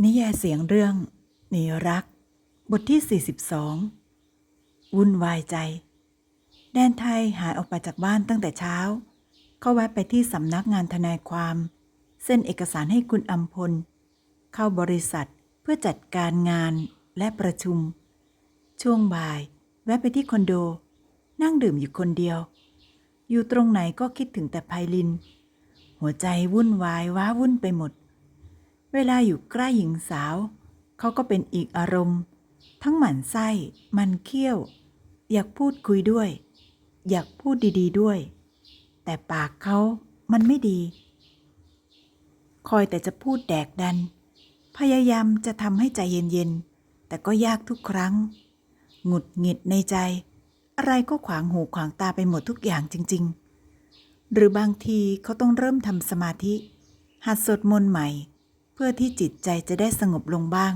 นิยายเสียงเรื่องหนีรัก บทที่ 42 วุ่นวายใจ แดนไทยหายออกไปจากบ้านตั้งแต่เช้า เขาแวะไปที่สำนักงานทนายความ เส้นเอกสารให้คุณอัมพล เข้าบริษัทเพื่อจัดการงานและประชุม ช่วงบ่าย แวะไปที่คอนโด นั่งดื่มอยู่คนเดียว อยู่ตรงไหนก็คิดถึงแต่ไพลิน หัวใจวุ่นวายว้าวุ่นไปหมด เวลาอยู่ใกล้หญิงสาว เขาก็เป็นอีกอารมณ์ ทั้งหมั่นไส้ มันเคี้ยว อยากพูดคุยด้วย อยากพูดดีๆด้วย แต่ปากเขามันไม่ดี คอยแต่จะพูดแดกดัน พยายามจะทำให้ใจเย็นๆ แต่ก็ยากทุกครั้ง หงุดหงิดในใจ อะไรก็ขวางหูขวางตาไปหมดทุกอย่างจริง ๆ หรือบางทีเขาต้องเริ่มทำสมาธิ หัดสวดมนต์ใหม่ พื่อที่จิตใจจะได้สงบลงบ้าง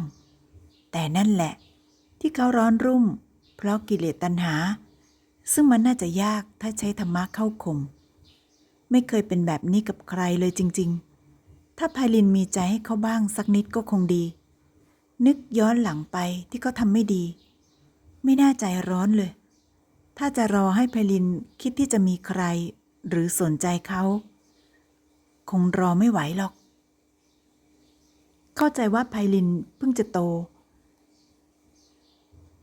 แต่นั่นแหละ ที่เขาร้อนรุ่ม เพราะกิเลสตัณหา ซึ่งมันน่าจะยากถ้าใช้ธรรมะเข้าข่มไม่เคยเป็นแบบนี้กับใครเลยจริง ๆ ถ้าไพลินมีใจให้เขาบ้างสักนิดก็คงดี นึกย้อนหลังไปที่เขาทำไม่ดี ไม่น่าใจร้อนเลย ถ้าจะรอให้ไพลินคิดที่จะมีใคร หรือสนใจเขา คงรอไม่ไหวหรอก เข้าใจว่าไพลินเพิ่งจะโต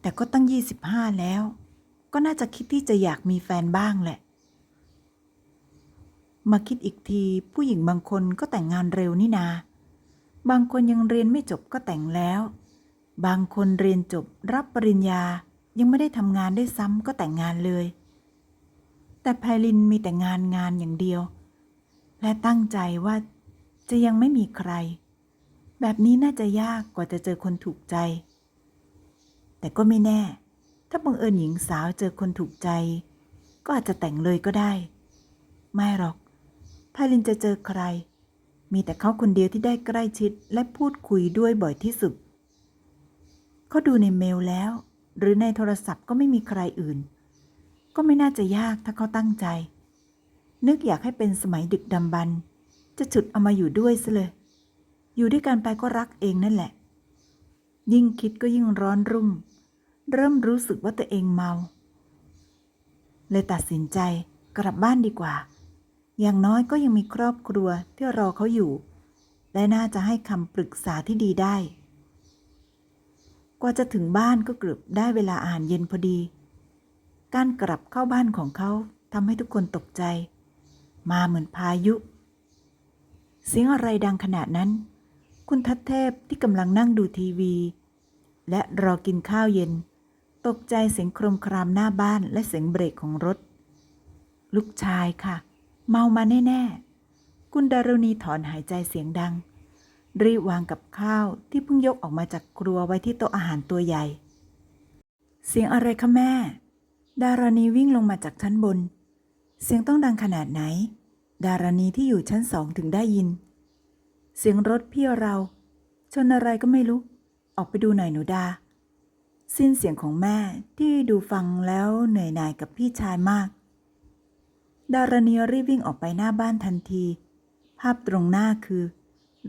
แต่ก็ตั้ง 25 แล้ว ก็น่าจะคิดที่จะอยากมีแฟนบ้างแหละ มาคิดอีกทีผู้หญิงบางคนก็แต่งงานเร็วนี่นา บางคนยังเรียนไม่จบก็แต่งแล้ว บางคนเรียนจบรับปริญญายังไม่ได้ทำงานได้ซ้ำก็แต่งงานเลย แต่ไพลินมีแต่งานงานอย่างเดียว และตั้งใจว่าจะยังไม่มีใคร แบบนี้น่าจะยากกว่าจะเจอคนถูกใจ แต่ก็ไม่แน่ ถ้าบังเอิญหญิงสาวเจอคนถูกใจ ก็อาจจะแต่งเลยก็ได้ ไม่หรอกไพลินจะเจอใคร มีแต่เขาคนเดียวที่ได้ใกล้ชิดและพูดคุยด้วยบ่อยที่สุด เขาดูในเมลแล้ว หรือในโทรศัพท์ก็ไม่มีใครอื่น ก็ไม่น่าจะยากถ้าเขาตั้งใจ นึกอยากให้เป็นสมัยดึกดำบรรจะฉุดเอามาอยู่ด้วยซะเลย อยู่ด้วยกันไปก็รักเองนั่นแหละ ยิ่งคิดก็ยิ่งร้อนรุ่ม เริ่มรู้สึกว่าตัวเองเมา เลยตัดสินใจกลับบ้านดีกว่า อย่างน้อยก็ยังมีครอบครัวที่รอเขาอยู่ และน่าจะให้คำปรึกษาที่ดีได้ กว่าจะถึงบ้านก็เกือบได้เวลาอาหารเย็นพอดี การกลับเข้าบ้านของเขาทำให้ทุกคนตกใจ มาเหมือนพายุ เสียงอะไรดังขนาดนั้น คุณทัศเทพที่กำลังนั่งดูทีวี และรอกินข้าวเย็น ตกใจเสียงโครมครามหน้าบ้านและเสียงเบรกของรถ ลูกชายค่ะ เมามาแน่ๆ คุณดารุณีถอนหายใจเสียงดัง รีบวางกับข้าวที่เพิ่งยกออกมาจากครัวไว้ที่โต๊ะอาหารตัวใหญ่ เสียงอะไรคะแม่ ดารานีวิ่งลงมาจากชั้นบน เสียงต้องดังขนาดไหน ดารานีที่อยู่ชั้นสองถึงได้ยิน เสียงรถพี่เรา ชนอะไรก็ไม่รู้ ออกไปดูหน่อยหนูดา สิ้นเสียงของแม่ที่ดูฟังแล้วเหนื่อยหน่ายกับพี่ชายมาก ดารณีรีบวิ่งออกไปหน้าบ้านทันที ภาพตรงหน้าคือ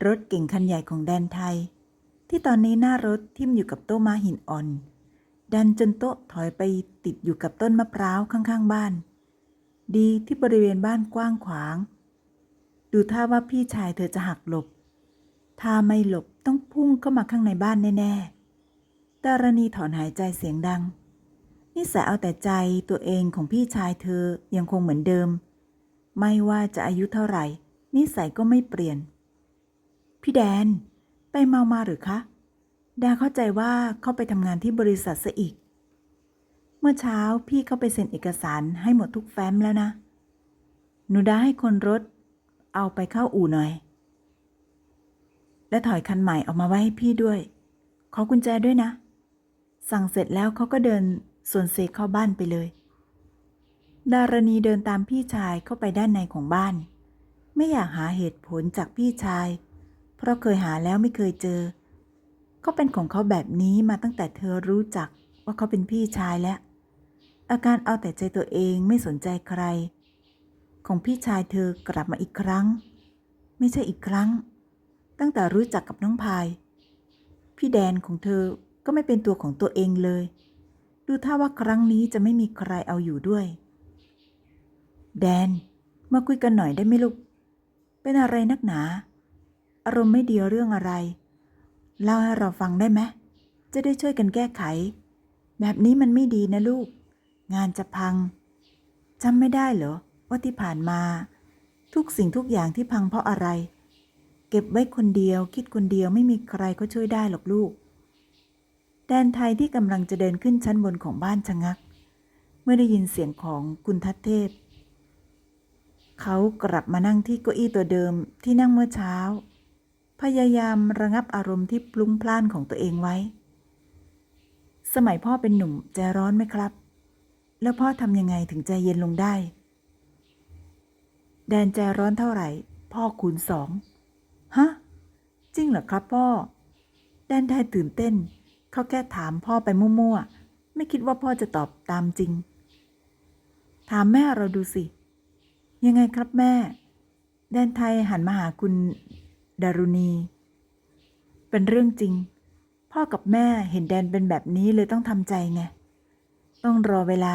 รถเก่งคันใหญ่ของแดนไทย ที่ตอนนี้หน้ารถทิ่มอยู่กับโต๊ะม้าหินอ่อน ดันจนโต๊ะถอยไปติดอยู่กับต้นมะพร้าวข้างๆบ้าน ดีที่บริเวณบ้านกว้างขวาง ดูท่าว่าพี่ชายเธอจะหักหลบ ถ้าไม่หลบต้องพุ่งเข้ามาข้างในบ้านแน่ๆดารณีถอนหายใจเสียงดัง นิสัยเอาแต่ใจตัวเองของพี่ชายเธอยังคงเหมือนเดิม ไม่ว่าจะอายุเท่าไหร่ นิสัยก็ไม่เปลี่ยน พี่แดน ไปเมามาหรือคะ ดาเข้าใจว่าเขาไปทำงานที่บริษัทซะอีก เมื่อเช้าพี่เข้าไปเซ็นเอกสารให้หมดทุกแฟ้มแล้วนะหนูดาให้คนรถ เอาไปเข้าอู่หน่อย และถอยคันใหม่ออกมาไว้ให้พี่ด้วย ขอกุญแจด้วยนะ สั่งเสร็จแล้วเขาก็เดินส่วนเซเข้าบ้านไปเลย ดารณีเดินตามพี่ชายเข้าไปด้านในของบ้าน ไม่อยากหาเหตุผลจากพี่ชาย เพราะเคยหาแล้วไม่เคยเจอเขาเป็นของเขาแบบนี้มาตั้งแต่เธอรู้จักว่าเขาเป็นพี่ชายแล้ว อาการเอาแต่ใจตัวเองไม่สนใจใคร ของพี่ชายเธอกลับมาอีกครั้ง ไม่ใช่อีกครั้ง ตั้งแต่รู้จักกับน้องพาย พี่แดนของเธอก็ไม่เป็นตัวของตัวเองเลย ดูท่าว่าครั้งนี้จะไม่มีใครเอาอยู่ด้วย แดน มาคุยกันหน่อยได้ไหมลูก เป็นอะไรนักหนา อารมณ์ไม่ดีเรื่องอะไร เล่าให้เราฟังได้ไหมจะได้ช่วยกันแก้ไข แบบนี้มันไม่ดีนะลูก งานจะพังจำไม่ได้เหรอว่าที่ผ่านมา ทุกสิ่งทุกอย่างที่พังเพราะอะไร เก็บไว้คนเดียว คิดคนเดียวไม่มีใครก็ช่วยได้หรอกลูก แดนไทยที่กำลังจะเดินขึ้นชั้นบนของบ้านชะงัก เมื่อได้ยินเสียงของคุณทัศเทพ เขากลับมานั่งที่เก้าอี้ตัวเดิมที่นั่งเมื่อเช้า พยายามระงับอารมณ์ที่พลุ้งพล่านของตัวเองไว้ สมัยพ่อเป็นหนุ่มใจร้อนไหมครับ แล้วพ่อทำยังไงถึงใจเย็นลงได้ แดนใจร้อนเท่าไหร่ พ่อคูณสอง ฮะ จริงเหรอครับพ่อ แดนไทยตื่นเต้น เขาแค่ถามพ่อไปมั่วๆ ไม่คิดว่าพ่อจะตอบตามจริง ถามแม่เราดูสิ ยังไงครับแม่ แดนไทยหันมาหาคุณดารุณี เป็นเรื่องจริง พ่อกับแม่เห็นแดนเป็นแบบนี้เลยต้องทำใจไง ต้องรอเวลา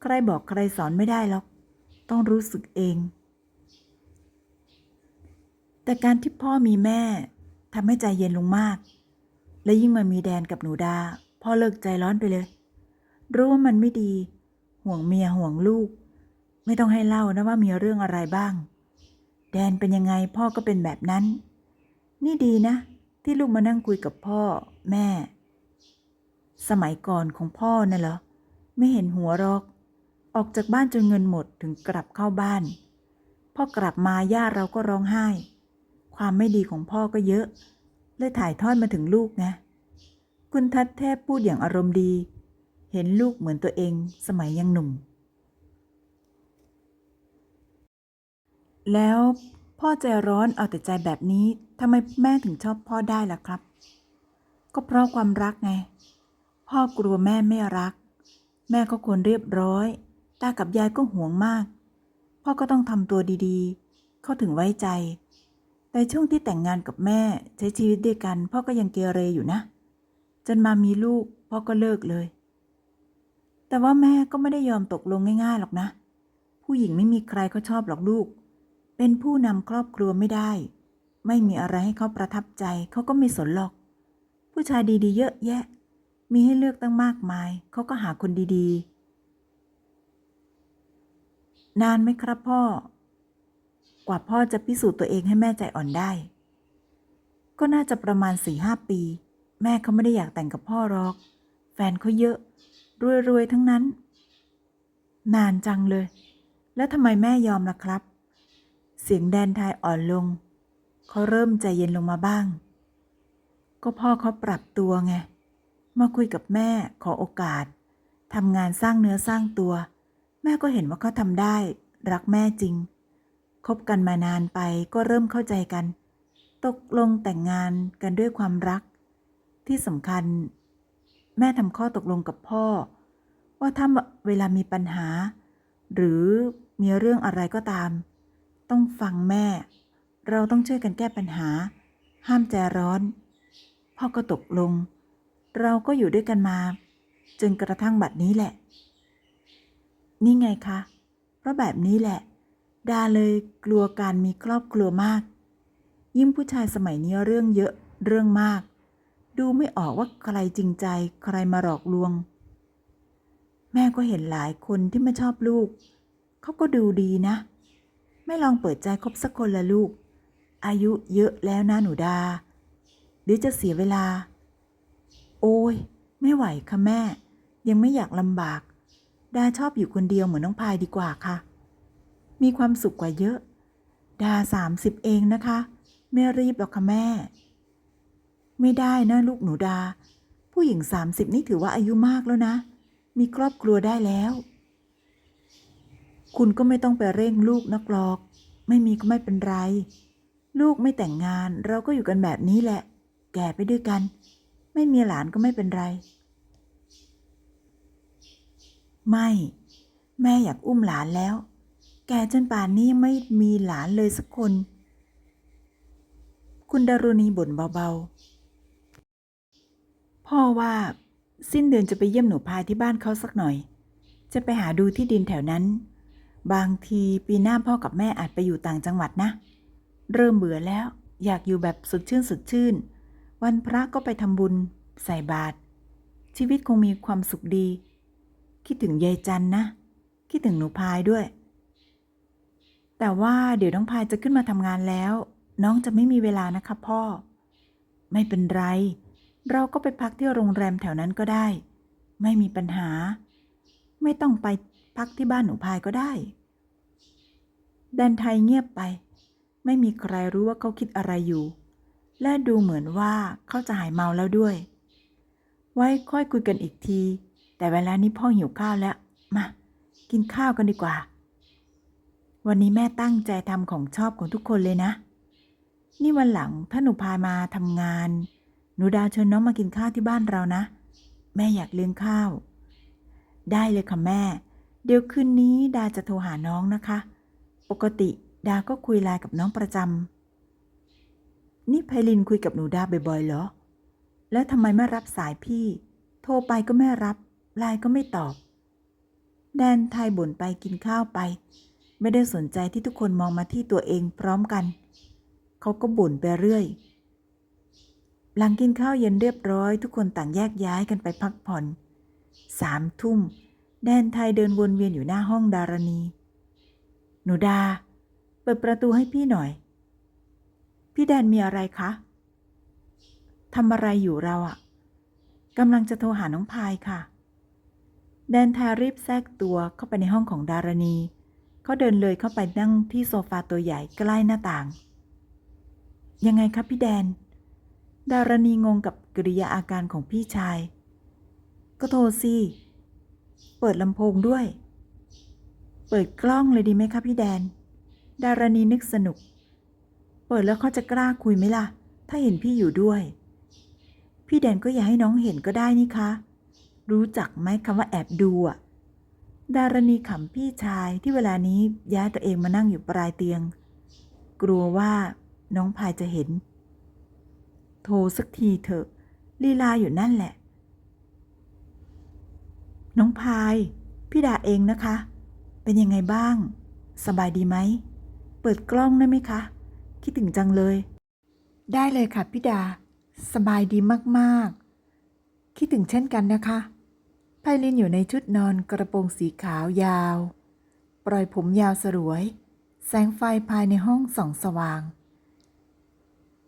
ใครบอกใครสอนไม่ได้หรอก ต้องรู้สึกเอง แต่การที่พ่อมีแม่ทำให้ใจเย็นลงมาก และยิ่งมามีแดนกับหนูดา พ่อเลิกใจร้อนไปเลย รู้ว่ามันไม่ดี ห่วงเมียห่วงลูก ไม่ต้องให้เล่านะว่ามีเรื่องอะไรบ้าง แดนเป็นยังไงพ่อก็เป็นแบบนั้น นี่ดีนะ ที่ลูกมานั่งคุยกับพ่อ แม่ สมัยก่อนของพ่อน่ะเหรอ ไม่เห็นหัวรอก ออกจากบ้านจนเงินหมดถึงกลับเข้าบ้าน พ่อกลับมาย่าเราก็ร้องไห้ ความไม่ดีของพ่อก็เยอะเลยถ่ายทอดมาถึงลูกไงคุณทัดแทบพูดอย่างอารมณ์ดี เห็นลูกเหมือนตัวเองสมัยยังหนุ่ม แล้วพ่อใจร้อนเอาแต่ใจแบบนี้ทำไมแม่ถึงชอบพ่อได้ล่ะครับ ก็เพราะความรักไง พ่อกลัวแม่ไม่รัก แม่ก็ควรเรียบร้อย ตากับยายก็ห่วงมาก พ่อก็ต้องทำตัวดีๆ เขาถึงไว้ใจ แต่ช่วงที่แต่งงานกับแม่ใช้ชีวิตด้วยกัน พ่อก็ยังเกเรอยู่นะ จนมามีลูกพ่อก็เลิกเลย แต่ว่าแม่ก็ไม่ได้ยอมตกลงง่ายๆหรอกนะ ผู้หญิงไม่มีใครเขาชอบหรอกลูก เป็นผู้นำครอบครัวไม่ได้ ไม่มีอะไรให้เขาประทับใจเขาก็ไม่สนหรอก ผู้ชายดีๆ เยอะแยะ มีให้เลือกตั้งมากมายเขาก็หาคนดีๆ นานไหมครับพ่อ กว่าพ่อจะพิสูจน์ตัวเองให้แม่ใจอ่อนได้ ก็น่าจะประมาณสี่ห้าปี แม่เขาไม่ได้อยากแต่งกับพ่อหรอก แฟนเขาเยอะ รวยๆทั้งนั้น นานจังเลย แล้วทำไมแม่ยอมล่ะครับ เสียงแดนไทยอ่อนลง เขาเริ่มใจเย็นลงมาบ้าง ก็พ่อเขาปรับตัวไง มาคุยกับแม่ขอโอกาสทำงานสร้างเนื้อสร้างตัว แม่ก็เห็นว่าเขาทำได้ รักแม่จริง คบกันมานานไปก็เริ่มเข้าใจกัน ตกลงแต่งงานกันด้วยความรัก ที่สำคัญ แม่ทำข้อตกลงกับพ่อ ว่าถ้าเวลามีปัญหา หรือมีเรื่องอะไรก็ตาม ต้องฟังแม่ เราต้องช่วยกันแก้ปัญหา ห้ามใจร้อน พ่อก็ตกลง เราก็อยู่ด้วยกันมา จนกระทั่งบัดนี้แหละ นี่ไงคะ เพราะแบบนี้แหละ ดาเลยกลัวการมีครอบครัวมาก ยิ่งผู้ชายสมัยนี้เรื่องเยอะเรื่องมาก ดูไม่ออกว่าใครจริงใจใครมาหลอกลวง แม่ก็เห็นหลายคนที่ไม่ชอบลูก เขาก็ดูดีนะ ไม่ลองเปิดใจคบสักคนละลูก อายุเยอะแล้วนะหนูดาเดี๋ยวจะเสียเวลา โอ้ย ไม่ไหวค่ะแม่ ยังไม่อยากลำบาก ดาชอบอยู่คนเดียวเหมือนน้องพายดีกว่าค่ะ มีความสุขกว่าเยอะ ดาสามสิบเองนะคะ ไม่รีบหรอกค่ะแม่ ไม่ได้นะลูกหนูดา ผู้หญิงสามสิบนี่ถือว่าอายุมากแล้วนะ มีครอบครัวได้แล้ว คุณก็ไม่ต้องไปเร่งลูกนักหรอก ไม่มีก็ไม่เป็นไร ลูกไม่แต่งงานเราก็อยู่กันแบบนี้แหละ แก่ไปด้วยกัน ไม่มีหลานก็ไม่เป็นไร ไม่ แม่อยากอุ้มหลานแล้ว ก่จนป่านนี้ไม่มีหลานเลยสักคน คุณดารุณีบ่นเบาๆ พ่อว่าสิ้นเดือนจะไปเยี่ยมหนูพายที่บ้านเขาสักหน่อย จะไปหาดูที่ดินแถวนั้น บางทีปีหน้าพ่อกับแม่อาจไปอยู่ต่างจังหวัดนะ เริ่มเบื่อแล้วอยากอยู่แบบสดชื่นสดชื่น วันพระก็ไปทำบุญ ใส่บาตรชีวิตคงมีความสุขดี คิดถึงยายจันนะ คิดถึงหนูพายด้วย แต่ว่าเดี๋ยวน้องพายจะขึ้นมาทำงานแล้ว น้องจะไม่มีเวลานะคะพ่อ ไม่เป็นไร เราก็ไปพักที่โรงแรมแถวนั้นก็ได้ ไม่มีปัญหา ไม่ต้องไปพักที่บ้านหนูพายก็ได้ แดนไทยเงียบไป ไม่มีใครรู้ว่าเขาคิดอะไรอยู่ และดูเหมือนว่าเขาจะหายเมาแล้วด้วย ไว้ค่อยคุยกันอีกที แต่เวลานี้พ่อหิวข้าวแล้ว มา กินข้าวกันดีกว่า วันนี้แม่ตั้งใจทำของชอบของทุกคนเลยนะ นี่วันหลังถ้าหนูพามาทำงาน หนูดาวเชิญน้องมากินข้าวที่บ้านเรานะ แม่อยากเลี้ยงข้าว ได้เลยค่ะแม่ เดี๋ยวคืนนี้ดาจะโทรหาน้องนะคะ ปกติดาก็คุยไลน์กับน้องประจำนี่ไพลินคุยกับหนูดาบ่อยๆเหรอ แล้วทำไมไม่รับสายพี่ โทรไปก็ไม่รับไลน์ก็ไม่ตอบ แดนไทยบ่นไปกินข้าวไป ไม่ได้สนใจที่ทุกคนมองมาที่ตัวเองพร้อมกัน เขาก็บ่นไปเรื่อย หลังกินข้าวเย็นเรียบร้อย ทุกคนต่างแยกย้ายกันไปพักผ่อน สามทุ่ม แดนไทยเดินวนเวียนอยู่หน้าห้องดารณี หนูดา เปิดประตูให้พี่หน่อย พี่แดนมีอะไรคะทำอะไรอยู่เราอะกำลังจะโทรหาน้องพายค่ะ แดนไทยรีบแทรกตัวเข้าไปในห้องของดารณีเขาเดินเลยเข้าไปนั่งที่โซฟาตัวใหญ่ใกล้หน้าต่าง ยังไงครับพี่แดน ดารณีงงกับกริยาอาการของพี่ชาย ก็โทรสิ เปิดลำโพงด้วย เปิดกล้องเลยดีไหมคะพี่แดน ดารณีนึกสนุก เปิดแล้วเขาจะกล้าคุยไหมล่ะ ถ้าเห็นพี่อยู่ด้วย พี่แดนก็อย่าให้น้องเห็นก็ได้นี่คะ รู้จักไหมคำว่าแอบดูอะ ดารณีขำพี่ชายที่เวลานี้ย้ายตัวเองมานั่งอยู่ปลายเตียง กลัวว่าน้องพายจะเห็น โทรสักทีเถอะ ลีลาอยู่นั่นแหละ น้องพายพี่ดาเองนะคะ เป็นยังไงบ้าง สบายดีไหม เปิดกล้องได้ไหมคะ คิดถึงจังเลย ได้เลยค่ะพี่ดา สบายดีมากๆ คิดถึงเช่นกันนะคะ ไพลินอยู่ในชุดนอนกระโปรงสีขาวยาว ปล่อยผมยาวสรวย แสงไฟภายในห้องส่องสว่าง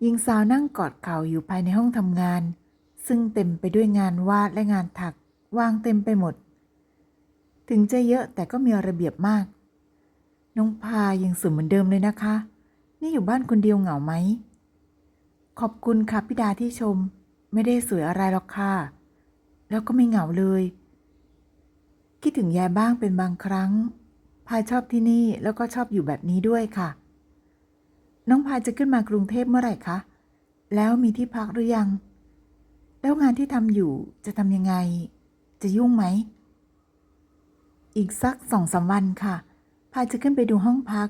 หญิงสาวนั่งกอดเข่าอยู่ภายในห้องทำงาน ซึ่งเต็มไปด้วยงานวาดและงานถักวางเต็มไปหมด ถึงจะเยอะแต่ก็มีระเบียบมาก น้องพายังสวยเหมือนเดิมเลยนะคะ นี่อยู่บ้านคนเดียวเหงาไหม ขอบคุณค่ะพี่ดาที่ชม ไม่ได้สวยอะไรหรอกค่ะ แล้วก็ไม่เหงาเลย คิดถึงยายบ้างเป็นบางครั้ง พายชอบที่นี่แล้วก็ชอบอยู่แบบนี้ด้วยค่ะ น้องพายจะขึ้นมากรุงเทพเมื่อไหร่คะ แล้วมีที่พักหรือยัง แล้วงานที่ทำอยู่จะทำยังไง จะยุ่งไหม อีกสักสองสามวันค่ะ พายจะขึ้นไปดูห้องพัก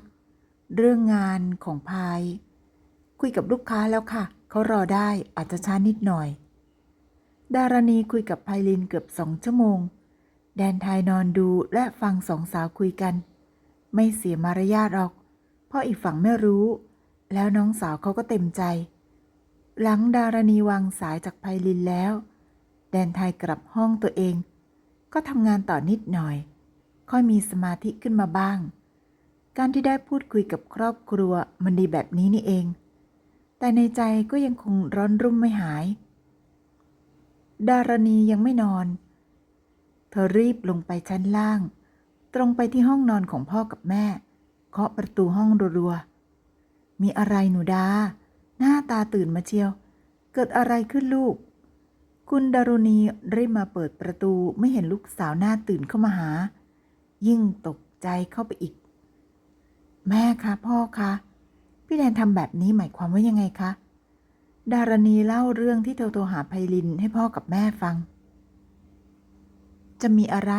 เรื่องงานของพาย คุยกับลูกค้าแล้วค่ะ เขารอได้อาจจะช้านิดหน่อย ดารณีคุยกับไพลินเกือบสองชั่วโมง แดนไทยนอนดูและฟังสองสาวคุยกัน ไม่เสียมารยาทหรอก เพราะอีกฝั่งไม่รู้ แล้วน้องสาวเขาก็เต็มใจ หลังดารณีวางสายจากไพลินแล้ว แดนไทยกลับห้องตัวเอง ก็ทำงานต่อนิดหน่อย ค่อยมีสมาธิขึ้นมาบ้าง การที่ได้พูดคุยกับครอบครัวมันดีแบบนี้นี่เอง แต่ในใจก็ยังคงร้อนรุ่มไม่หาย ดารณียังไม่นอน ธอรีบลงไปชั้นล่าง ตรงไปที่ห้องนอนของพ่อกับแม่ เคาะประตูห้องรัวๆ มีอะไรหนูดา หน้าตาตื่นมาเชียว เกิดอะไรขึ้นลูก คุณดารุณีรีบมาเปิดประตูไม่เห็นลูกสาวหน้าตื่นเข้ามาหา ยิ่งตกใจเข้าไปอีก แม่คะพ่อคะพี่แดนทำแบบนี้หมายความว่ายังไงคะ ดารณีเล่าเรื่องที่เธอโทรหาไพลินให้พ่อกับแม่ฟัง จะมีอะไร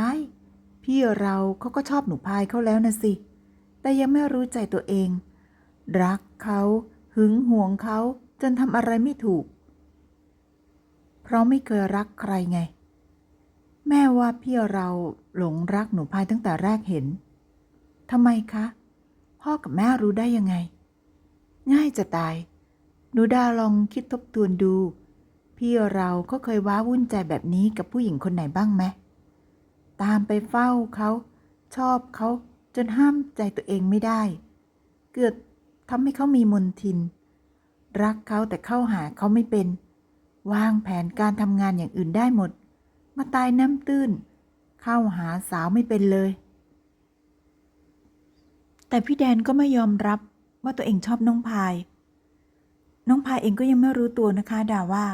พี่เราเขาก็ชอบหนูพายเขาแล้วนะสิ แต่ยังไม่รู้ใจตัวเอง รักเขาหึงหวงเขาจนทำอะไรไม่ถูก เพราะไม่เคยรักใครไง แม่ว่าพี่เราหลงรักหนูพายตั้งแต่แรกเห็นทำไมคะ พ่อกับแม่รู้ได้ยังไง ง่ายจะตาย หนูดาลองคิดทบทวนดู พี่เราก็เคยว้าวุ่นใจแบบนี้กับผู้หญิงคนไหนบ้างไหม ตามไปเฝ้าเขาชอบเขาจนห้ามใจตัวเองไม่ได้ เกิดทำให้เขามีมนทิน รักเขาแต่เข้าหาเขาไม่เป็น วางแผนการทำงานอย่างอื่นได้หมด มาตายน้ำตื้น เข้าหาสาวไม่เป็นเลย แต่พี่แดนก็ไม่ยอมรับว่าตัวเองชอบน้องพาย น้องพายเองก็ยังไม่รู้ตัวนะคะดาว่า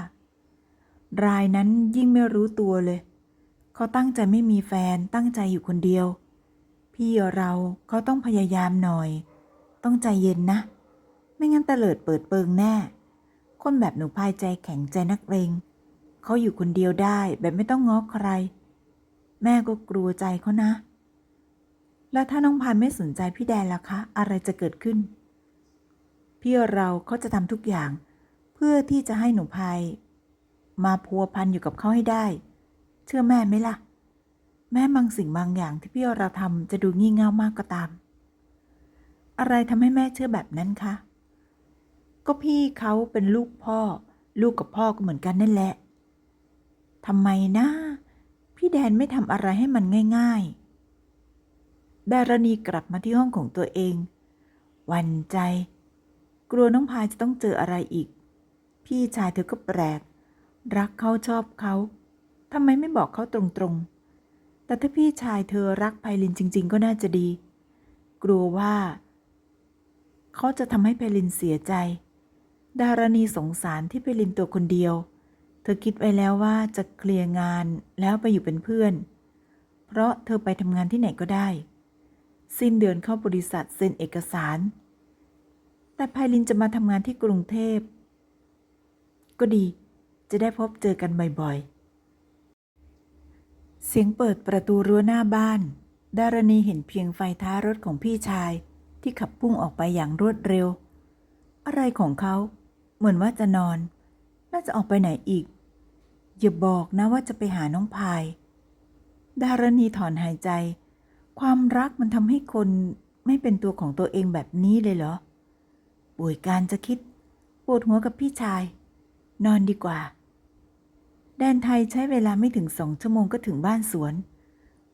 รายนั้นยิ่งไม่รู้ตัวเลย เขาตั้งใจไม่มีแฟนตั้งใจอยู่คนเดียว พี่เราเขาต้องพยายามหน่อย ต้องใจเย็นนะ ไม่งั้นตะเลิดเปิดเปิงแน่ คนแบบหนูพายใจแข็งใจนักเลงเขาอยู่คนเดียวได้แบบไม่ต้องง้อใคร แม่ก็กลัวใจเขานะ แล้วถ้าน้องพายไม่สนใจพี่แดนล่ะคะ อะไรจะเกิดขึ้น พี่เราเขาจะทำทุกอย่าง เพื่อที่จะให้หนูพายมาพัวพันอยู่กับเขาให้ได้ เชื่อแม่ไหมล่ะ แม่บางสิ่งบางอย่างที่พี่เราทำจะดูงี่เง่ามากก็ตาม อะไรทำให้แม่เชื่อแบบนั้นคะ ก็พี่เขาเป็นลูกพ่อ ลูกกับพ่อก็เหมือนกันนั่นแหละทำไมนะ พี่แดนไม่ทำอะไรให้มันง่าย ๆ ดารณีกลับมาที่ห้องของตัวเองหวันใจ กลัวน้องพายจะต้องเจออะไรอีก พี่ชายเธอก็แปลก รักเขาชอบเขา ทำไมไม่บอกเขาตรงๆ แต่ถ้าพี่ชายเธอรักไพลินจริง ๆ ก็น่าจะดี กลัวว่า เขาจะทำให้ไพลินเสียใจ ดารณีสงสารที่ไพลินตัวคนเดียว เธอคิดไว้แล้วว่าจะเคลียร์งานแล้วไปอยู่เป็นเพื่อน เพราะเธอไปทำงานที่ไหนก็ได้ สิ้นเดือนเข้าบริษัทเซ็นเอกสาร แต่ไพลินจะมาทำงานที่กรุงเทพ ก็ดี จะได้พบเจอกันบ่อยๆ เสียงเปิดประตูรั้วหน้าบ้าน ดารณีเห็นเพียงไฟท้ายรถของพี่ชาย ที่ขับพุ่งออกไปอย่างรวดเร็ว อะไรของเขา เหมือนว่าจะนอน น่าจะออกไปไหนอีก อย่าบอกนะว่าจะไปหาน้องพาย ดารณีถอนหายใจ ความรักมันทำให้คนไม่เป็นตัวของตัวเองแบบนี้เลยเหรอป่วยการจะคิด ปวดหัวกับพี่ชาย นอนดีกว่า แดนไทยใช้เวลาไม่ถึงสองชั่วโมงก็ถึงบ้านสวน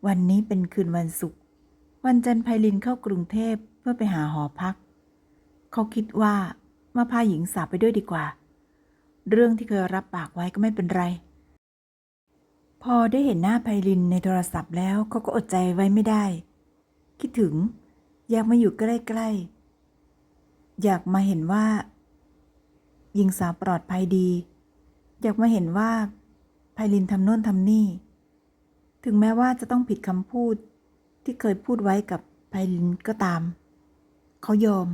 วันนี้เป็นคืนวันศุกร์ วันจันทร์ไพลินเข้ากรุงเทพเพื่อไปหาหอพัก เขาคิดว่ามาพาหญิงสาวไปด้วยดีกว่า เรื่องที่เคยรับปากไว้ก็ไม่เป็นไร พอได้เห็นหน้าไพลินในโทรศัพท์แล้วเขาก็อดใจไว้ไม่ได้ คิดถึง อยากมาอยู่ใกล้ๆ อยากมาเห็นว่า หญิงสาวปลอดภัยดี อยากมาเห็นว่า ไพลินทำโน่นทำนี่ ถึงแม้ว่าจะต้องผิดคำพูดที่เคยพูดไว้กับไพลินก็ตาม เขายอม